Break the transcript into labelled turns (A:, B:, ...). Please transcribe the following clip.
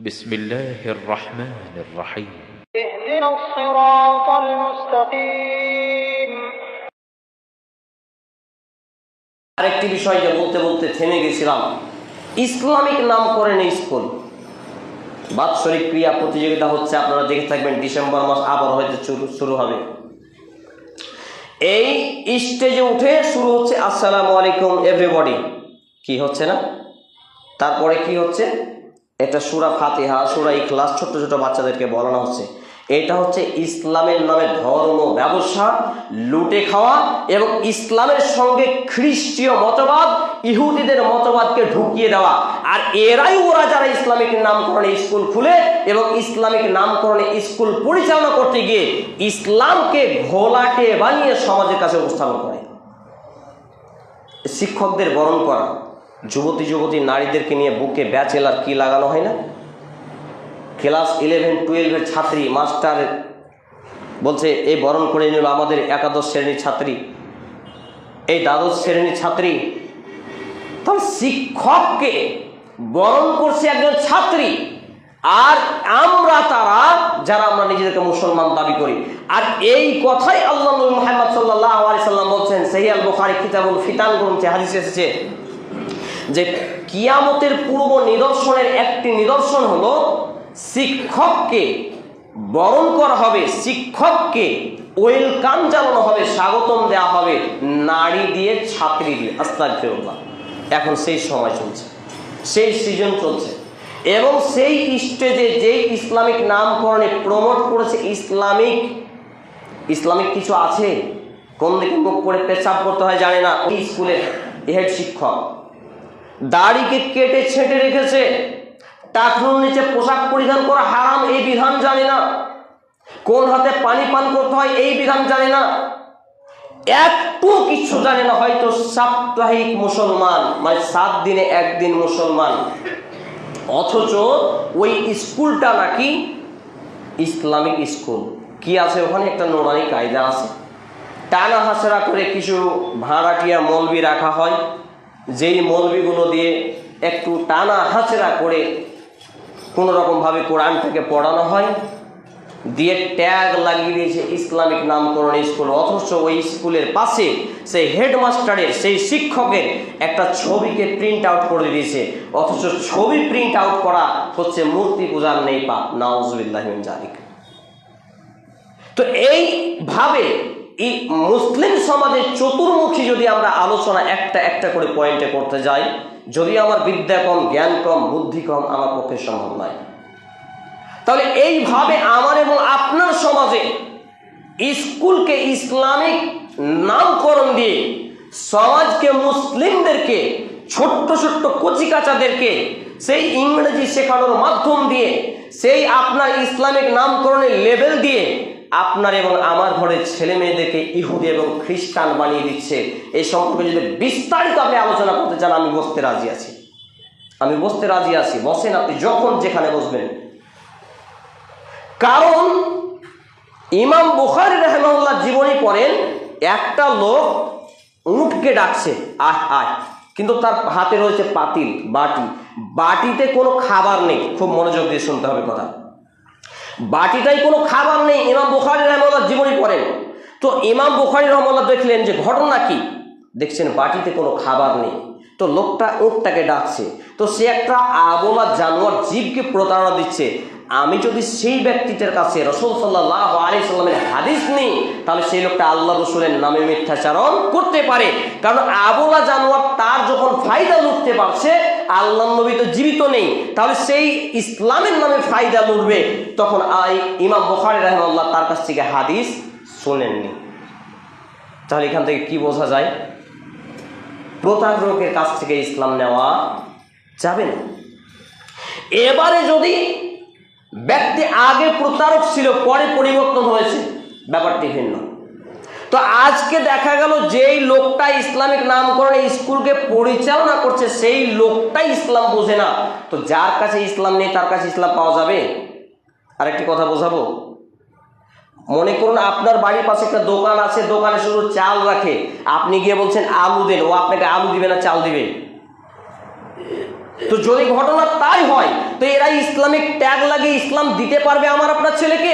A: بسم الله الرحمن الرحيم
B: اهدنا الصراط المستقيم
C: আরেকটি বিষয় যে বলতে বলতে থেমে গেছিলাম ইসলামিক নামকরণে স্কুল বাৎসরিক ক্রিয়া প্রতিযোগিতা হচ্ছে আপনারা দেখে থাকবেন ডিসেম্বর মাস আবার হয়তো শুরু শুরু হবে এই স্টেজে উঠে শুরু হচ্ছে আসসালামু আলাইকুম এভরিবডি কি হচ্ছে না তারপরে কি হচ্ছে এটা সুরা ফাতিহা, সুরা ইখলাস ছোট ছোট বাচ্চাদেরকে বলানো হচ্ছে। এটা হচ্ছে ইসলামের নামে ধর্ম ব্যবসা, লুটে খাওয়া এবং ইসলামের সঙ্গে খ্রিস্টীয় মতবাদ, ইহুদিদের মতবাদকে ঢুকিয়ে দেওয়া। আর এরাই ওরা যারা ইসলামিক নামকরণে স্কুল খুলে এবং ইসলামিক নামকরণে স্কুল পরিচালনা করতে গিয়ে ইসলামকে ঘোলাটে বানিয়ে সমাজের কাছে উপস্থাপন করে। শিক্ষকদের বরণ করা। যুবতী যুবতী নারীদেরকে নিয়ে বুকে ব্যাচেলার কি লাগানো হয় না? ক্লাস ইলেভেন টুয়েলভের ছাত্রী, মাস্টার বলছে, এই বরণ করে নিল আমাদের একাদশ শ্রেণির ছাত্রী। এই দ্বাদশ শ্রেণির ছাত্রী, তাহলে শিক্ষককে বরণ করছে একজন ছাত্রী, আর আমরা তারা, যারা আমরা নিজেদেরকে মুসলমান দাবি করি। আর এই কথাই আল্লাহ মুহাম্মদ সাল্লাহ আলি সাল্লাম বলছেন সেই আল বুখারি কিতাবুল ফিতান গ্রন্থে হাদিস এসেছে যে কিয়ামতের পূর্ব নিদর্শনের একটি নিদর্শন হলো শিক্ষককে বরণ করা হবে, শিক্ষককে ওয়েলকাম জানানো হবে, স্বাগতম দেওয়া হবে নারী দিয়ে ছাত্রী দিয়ে। আস্তাক ফেরুল্লাহ এখন সেই সময় চলছে, সেই সিজন চলছে। এবং সেই স্টেজে যেই ইসলামিক নামকরণে প্রমোট করেছে ইসলামিক ইসলামিক কিছু আছে? কোন দিকে মুখ করে পেশাব করতে হয় জানে না। স্কুলের হেড শিক্ষক। দাড়িকে কেটে ছেঁটে রেখেছে। টাকনুর নিচে পোশাক পরিধান করা হারাম, এই বিধান জানে না। কোন হাতে পানি পান করতে হয়, এই বিধান জানে না। একটু কিছু জানে না, হয়তো সাপ্তাহিক মুসলমান মানে সাত দিনে একদিন মুসলমান। অথচ ওই স্কুলটা নাকি ইসলামিক স্কুল। কি আছে ওখানে? একটা নোরানি কায়দা আছে। টানা হাসরা করে কিছু ভাড়াটিয়া মলবি রাখা হয়। যেই মলবিগুলো দিয়ে একটু টানা হাঁচড়া করে কোনো রকমভাবে কোরআনটাকে পড়ানো হয়, দিয়ে ট্যাগ লাগিয়ে দিয়েছে ইসলামিক নামকরণ স্কুল, অথচ ওই স্কুলের পাশে সেই হেডমাস্টারের, সেই শিক্ষকের একটা ছবিকে প্রিন্ট আউট করে দিয়েছে। অথচ ছবি প্রিন্ট আউট করা হচ্ছে মূর্তি পূজার নেই পাপ। নাউজুবিল্লাহিন জালিক তো এইভাবে এই মুসলিম সমাজের চতুর্মুখী যদি আমরা আলোচনা একটা একটা করে পয়েন্টে করতে যাই, যদি আমার বিদ্যা কম, জ্ঞান কম, বুদ্ধি কম, আমার পক্ষে সম্ভব নয়। তাহলে এইভাবে আমার এবং আপনার সমাজে স্কুলকে ইসলামিক নামকরণ দিয়ে সমাজকে মুসলিমদেরকে, ছোট্ট ছোট্ট কচিকাচাদেরকে সেই ইংরেজি শেখানোর মাধ্যম দিয়ে, সেই আপনার ইসলামিক নামকরণের লেভেল দিয়ে আপনার এবং আমার ঘরের ছেলে মেয়েদেরকে ইহুদি এবং খ্রিস্টান বানিয়ে দিচ্ছে। এই সম্পর্কে যদি বিস্তারিত আপনি আলোচনা করতে চান, আমি বসতে রাজি আছি। আমি বসতে রাজি আছি। বসেন আপনি যখন যেখানে বসবেন। কারণ ইমাম বুখারি রহমাল্লাহ জীবনী পড়েন, একটা লোক উঁটকে ডাকছে আয় আয় কিন্তু তার হাতে রয়েছে পাতিল, বাটি। বাটিতে কোনো খাবার নেই। খুব মনোযোগ দিয়ে শুনতে হবে কথা। বাটিটাই কোনো খাবার নেই। ইমাম বুখারি রহমাল্লাহ জীবনী পড়েন। তো ইমাম বুখারি রহমাল্লাহ দেখলেন যে ঘটনা কি? দেখছেন বাটিতে কোনো খাবার নেই। তো লোকটা উঁটটাকে ডাকছে। তো সে একটা আবলা জানোয়ার জীবকে প্রতারণা দিচ্ছে। আমি যদি সেই ব্যক্তিটার কাছে রসুল সাল্লাহ আলি সাল্লামের হাদিস নেই, তাহলে সেই লোকটা আল্লাহ রসুলের নামে মিথ্যাচারণ করতে পারে। কারণ আবলা জানোয়ার তার যখন ফায়দা লুটতে পারছে আল্লাহ নবী তো জীবিত নেই। তাহলে সেই ইসলামের নামে ফায়দা লুটবে। তখন আই ইমাম বখারি রহমাল্লাহ তার কাছ থেকে হাদিস শোনেননি। তাহলে এখান থেকে কি বোঝা যায়? প্রতারকের কাছ থেকে ইসলাম নেওয়া যাবে না। এবারে যদি ব্যক্তি আগে প্রতারক ছিল, পরে পরিবর্তন হয়েছে, ব্যাপারটি ভিন্ন। তো আজকে দেখা গেল যেই লোকটা ইসলামিক নামকরণে স্কুলকে পরিচালনা করছে, সেই লোকটাই ইসলাম বোঝে না। তো যার কাছে ইসলাম নেই, তার কাছে ইসলাম পাওয়া যাবে? আরেকটি কথা বোঝাবো। মনে করুন আপনার বাড়ির পাশে একটা দোকান আছে, দোকানে শুধু চাল রাখে। আপনি গিয়ে বলছেন, আলু দেন। ও আপনাকে আলু দিবে না, চাল দিবে? তো যদি ঘটনা তাই হয়, তো এরা ইসলামিক ট্যাগ লাগে ইসলাম দিতে পারবে আমার আপনার ছেলেকে?